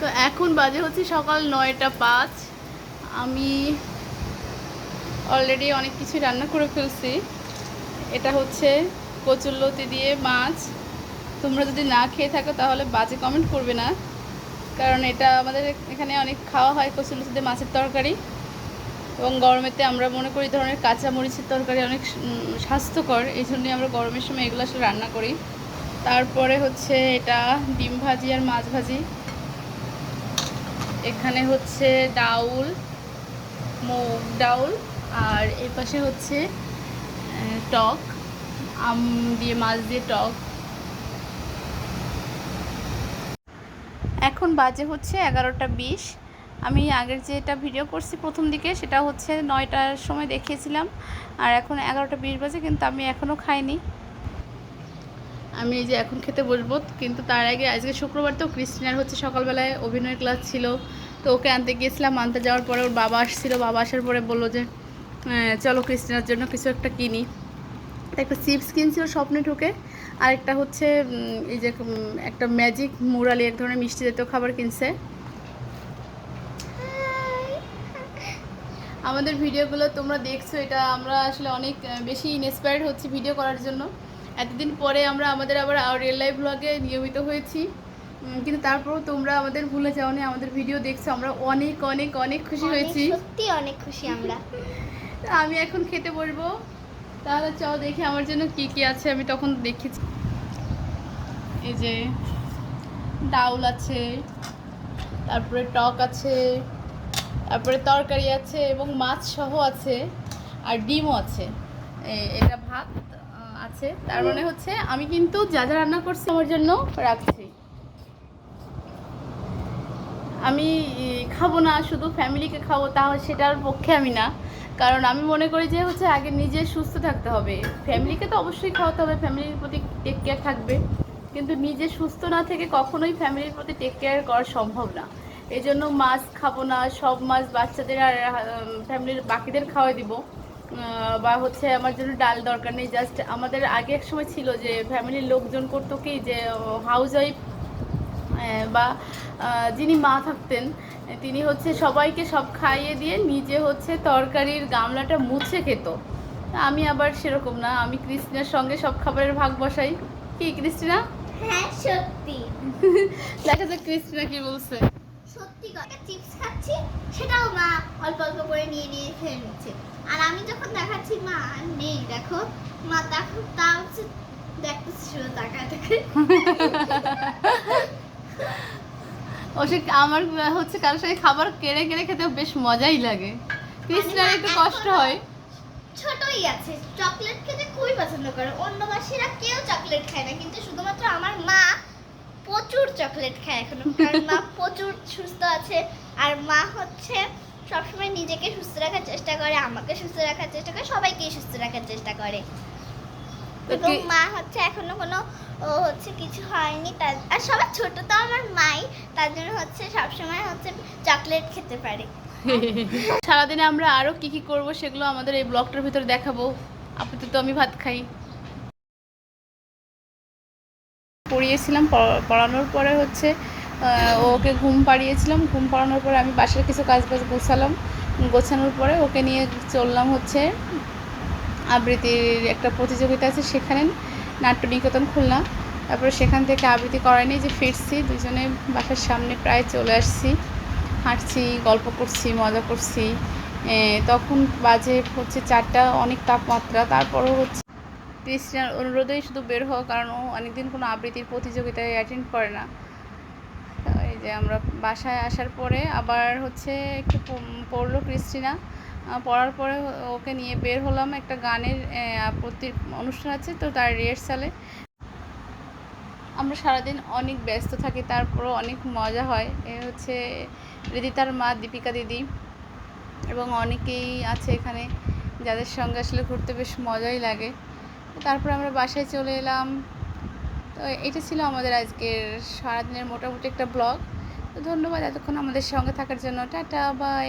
তো এখন বাজে হচ্ছে সকাল নয়টা পাঁচ। আমি অলরেডি অনেক কিছু রান্না করে ফেলছি। এটা হচ্ছে কচুরলতি দিয়ে মাছ। তোমরা যদি না খেয়ে থাকো তাহলে বাজে কমেন্ট করবে না। কারণ এটা আমাদের এখানে অনেক খাওয়া হয় কচুরলতি দিয়ে মাছের তরকারি। এবং গরমেতে আমরা মনে করি ধরনের কাঁচা মরিচের তরকারি অনেক স্বাস্থ্যকর। এই জন্যই আমরা গরমের সময় এগুলো আসলে রান্না করি। তারপরে হচ্ছে এটা ডিম ভাজি আর মাছ ভাজি। এখানে হচ্ছে ডাউল মুগ ডাউল, আর এর পাশে হচ্ছে টক, আম দিয়ে মাছ দিয়ে টক। এখন বাজে হচ্ছে এগারোটা বিশ। আমি আগের যেটা ভিডিও করছি প্রথম দিকে, সেটা হচ্ছে নয়টার সময় দেখিয়েছিলাম। আর এখন এগারোটা বিশ বাজে, কিন্তু আমি এখনও খাইনি। আমি এই যে এখন খেতে বসবো, কিন্তু তার আগে আজকে শুক্রবার তো ক্রিস্টিনার হচ্ছে সকালবেলায় অভিনয়ের ক্লাস ছিল। তো ওকে আনতে গিয়েছিলাম, আনতে যাওয়ার পরে ওর বাবা আসছিল, বাবা আসার পরে বলল যে চলো ক্রিস্টিনার জন্য কিছু একটা কিনি। একটা চিপস কিনছি ওর স্বপ্নে ঢুকে। আর একটা হচ্ছে এই যে একটা ম্যাজিক মুরালি, এক ধরনের মিষ্টি জাতীয় খাবার কিনছে। আমাদের ভিডিওগুলো তোমরা দেখছ, এটা আমরা আসলে অনেক বেশি ইন্সপায়ার্ড হচ্ছি ভিডিও করার জন্য। এতদিন পরে আমরা আমাদের আবার রিয়েল লাইফ ব্লগে নিয়মিত হয়েছি। কিন্তু তারপরেও তোমরা আমাদের ভুলে যাও যাওনি আমাদের ভিডিও দেখছ আমরা অনেক অনেক অনেক খুশি হয়েছি। সত্যি অনেক খুশি আমরা। তা আমি এখন খেতে বলব তাহলে চল দেখি আমার জন্য কি কি আছে আমি তখন দেখেছি। এই যে ডাউল আছে তারপরে টক আছে তারপরে তরকারি আছে এবং মাছ সহ আছে আর ডিমও আছে। এটা ভাত। আছে। তার মানে হচ্ছে আমি কিন্তু যা যা রান্না করছি আমার জন্য রাখছি। আমি খাব না, শুধু ফ্যামিলিকে খাব তাহলে সেটার পক্ষে আমি না। কারণ আমি মনে করি যে হচ্ছে আগে নিজে সুস্থ থাকতে হবে। ফ্যামিলিকে তো অবশ্যই খাওয়াতে হবে, ফ্যামিলির প্রতি টেক কেয়ার থাকবে। কিন্তু নিজে সুস্থ না থেকে কখনোই ফ্যামিলির প্রতি টেক কেয়ার করা সম্ভব না। এই জন্য মাছ খাব না, সব মাছ বাচ্চাদের আর ফ্যামিলির বাকিদের খাওয়াই দিব। বা হচ্ছে আমার জন্য ডাল দরকার নেই জাস্ট আমাদের আগে এক সময় ছিল যে ফ্যামিলির লোকজন করতো কি যে হাউস ওয়াইফ বা যিনি মা থাকতেন তিনি হচ্ছে সবাইকে সব খাইয়ে দিয়ে নিজে হচ্ছে তরকারির গামলাটা মুছে খেত। আমি আবার সেরকম না আমি ক্রিস্টিনার সঙ্গে সব খাবারের ভাগ বসাই। কি ক্রিস্টিনা হ্যাঁ সত্যি। দেখা যাক ক্রিস্টিনা কি বলছে। সত্যি কথা চিপস খাচ্ছি সেটাও মা অল্প অল্প করে নিয়ে নিয়ে খেয়ে নিচ্ছে। আর আমি যখন দেখাচ্ছি মা নেই দেখো। মা দেখো তা হচ্ছে দেখতেছি শুধু তাকায় আমার হচ্ছে কারোর সঙ্গে খাবার কেড়ে কেড়ে খেতে বেশ মজাই লাগে। ক্রিস্টিনার একটু কষ্ট হয়। ছোটই আছে চকলেট খেতে খুবই পছন্দ করে। অন্য মাসিরা কেউ চকলেট খায় না কিন্তু শুধুমাত্র আমার মা প্রচুর চকলেট খায় এখনও কারণ মা প্রচুর সুস্থ আছে আর মা হচ্ছে সবসময় নিজেকে সুস্থ রাখার চেষ্টা করে আমাকে সুস্থ রাখার চেষ্টা করে সবাইকেই সুস্থ রাখার চেষ্টা করে। এবং মা হচ্ছে এখনও কোনো ও হচ্ছে কিছু হয়নি তার আর সবার ছোট তো আমার মাই তার জন্য হচ্ছে সবসময় হচ্ছে চকলেট খেতে পারে। সারাদিনে আমরা আরও কি কি করব সেগুলো আমাদের এই ব্লগটার ভিতরে দেখাবো। আপাতত আমি ভাত খাই। পড়িয়েছিলাম পড়া- পড়ানোর পরে হচ্ছে ওকে ঘুম পাড়িয়েছিলাম। ঘুম পাড়ানোর পরে আমি বাসার কিছু কাজ বাজ গোছালাম। গোছানোর পরে ওকে নিয়ে চললাম হচ্ছে, আবৃত্তির একটা প্রতিযোগিতা আছে সেখানে নাট্য নিকেতন খুলনা। তারপরে সেখান থেকে আবৃত্তি করাই নিয়ে যে ফিরছি, দুজনে বাসার সামনে প্রায় চলে আসছি। হাঁটছি, গল্প করছি, মজা করছি। তখন বাজে হচ্ছে চারটা, অনেক তাপমাত্রা। তারপরও হচ্ছে ক্রিস্টিনার অনুরোধেই শুধু বের হওয়া, কারণ ও অনেকদিন কোনো আবৃত্তির প্রতিযোগিতায় অ্যাটেন্ড করে না। এই যে আমরা বাসায় আসার পরে আবার হচ্ছে একটু পড়ল ক্রিস্টিনা। পড়ার পরে ওকে নিয়ে বের হলাম। একটা গানের প্রতি অনুষ্ঠান আছে, তো তার রিহার্সালে আমরা সারাদিন অনেক ব্যস্ত থাকি, তারপরও অনেক মজা হয়। এ হচ্ছে রিদিতার মা দীপিকা দিদি এবং অনেকেই আছে এখানে, যাদের সঙ্গে আসলে ঘুরতে বেশ মজাই লাগে। তারপরে আমরা বাসায় চলে এলাম। তো এটা ছিল আমাদের আজকের সারাদিনের মোটামুটি একটা ব্লগ। তো ধন্যবাদ এতক্ষণ আমাদের সঙ্গে থাকার জন্য। Tata, bye.